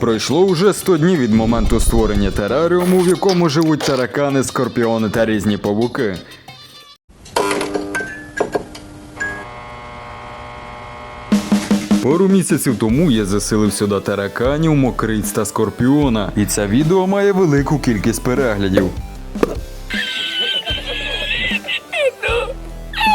Пройшло уже 100 днів від моменту створення тераріуму, в якому живуть таракани, скорпіони та різні павуки. Пару місяців тому я заселив сюди тараканів, мокриць та скорпіона, і це відео має велику кількість переглядів.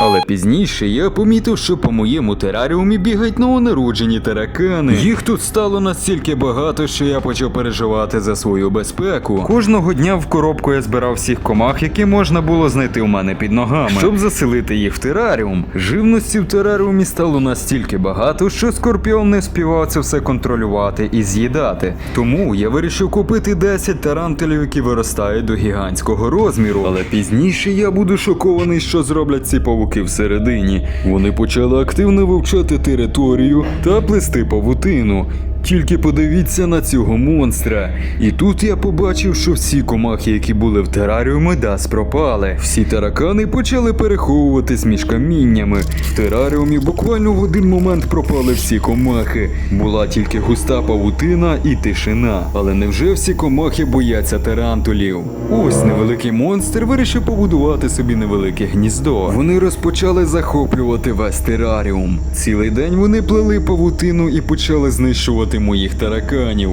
Але пізніше я помітив, що по моєму тераріумі бігають новонароджені таракани. Їх тут стало настільки багато, що я почав переживати за свою безпеку. Кожного дня в коробку я збирав всіх комах, які можна було знайти у мене під ногами, щоб заселити їх в тераріум. Живності в тераріумі стало настільки багато, що скорпіон не співав це все контролювати і з'їдати. Тому я вирішив купити 10 тарантелів, які виростають до гігантського розміру. Але пізніше я буду шокований, що зроблять ці павуки всередині. Вони почали активно вивчати територію та плести павутину. Тільки подивіться на цього монстра. І тут я побачив, що всі комахи, які були в тераріумі, дас пропали. Всі таракани почали переховуватись між каміннями. В тераріумі буквально в один момент пропали всі комахи. Була тільки густа павутина і тишина. Але невже всі комахи бояться тарантулів? Ось невеликий монстр вирішив побудувати собі невелике гніздо. Вони розпочали захоплювати весь тераріум. Цілий день вони плели павутину і почали знищувати моїх тараканів.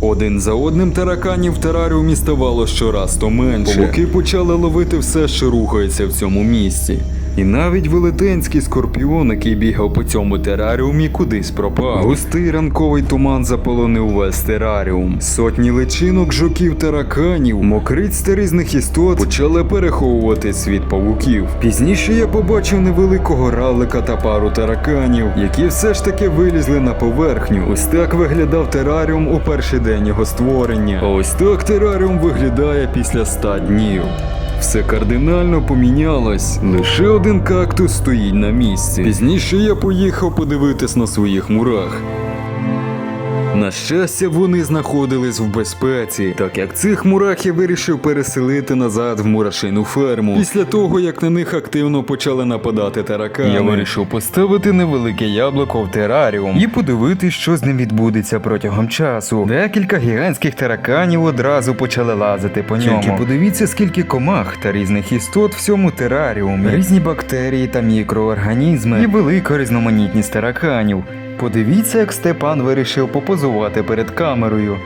Один за одним тараканів в тераріумі ставало щораз то менше. Павуки почали ловити все, що рухається в цьому місці. І навіть велетенський скорпіон, який бігав по цьому тераріумі, кудись пропав. Густий ранковий туман заполонив весь тераріум. Сотні личинок, жуків, тараканів, мокриць та різних істот почали переховувати світ павуків. Пізніше я побачив невеликого ралика та пару тараканів, які все ж таки вилізли на поверхню. Ось так виглядав тераріум у перший день його створення. А ось так тераріум виглядає після 100 днів. Все кардинально помінялось. Лише один кактус стоїть на місці. Пізніше я поїхав подивитись на своїх мурах. На щастя, вони знаходились в безпеці, так як цих мурах я вирішив переселити назад в мурашину ферму. Після того, як на них активно почали нападати таракани. Я вирішив поставити невелике яблуко в тераріум і подивитись, що з ним відбудеться протягом часу. Декілька гігантських тараканів одразу почали лазити по ньому. Тільки подивіться, скільки комах та різних істот в цьому тераріумі. Різні бактерії та мікроорганізми і велика різноманітність тараканів. Подивіться, як Степан вирішив попозувати перед камерою.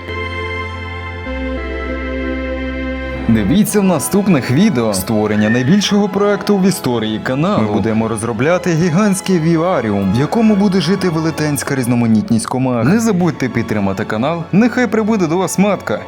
Дивіться в наступних відео створення найбільшого проекту в історії каналу. Ми будемо розробляти гігантський віваріум, в якому буде жити велетенська різноманітність комах. Не забудьте підтримати канал. Нехай прибуде до вас матка.